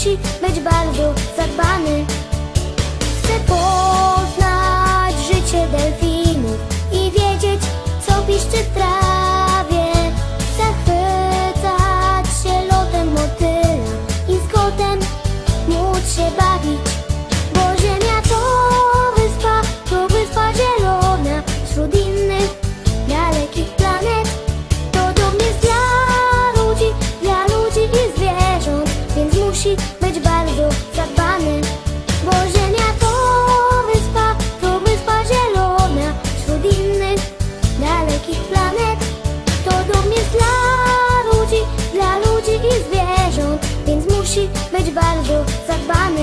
musi być bardzo zadbany. Chcę poznać życie delfinów i wiedzieć, co piszczy w trawie. Zachwycać się lotem motyla i z kotem móc się bawić. by me.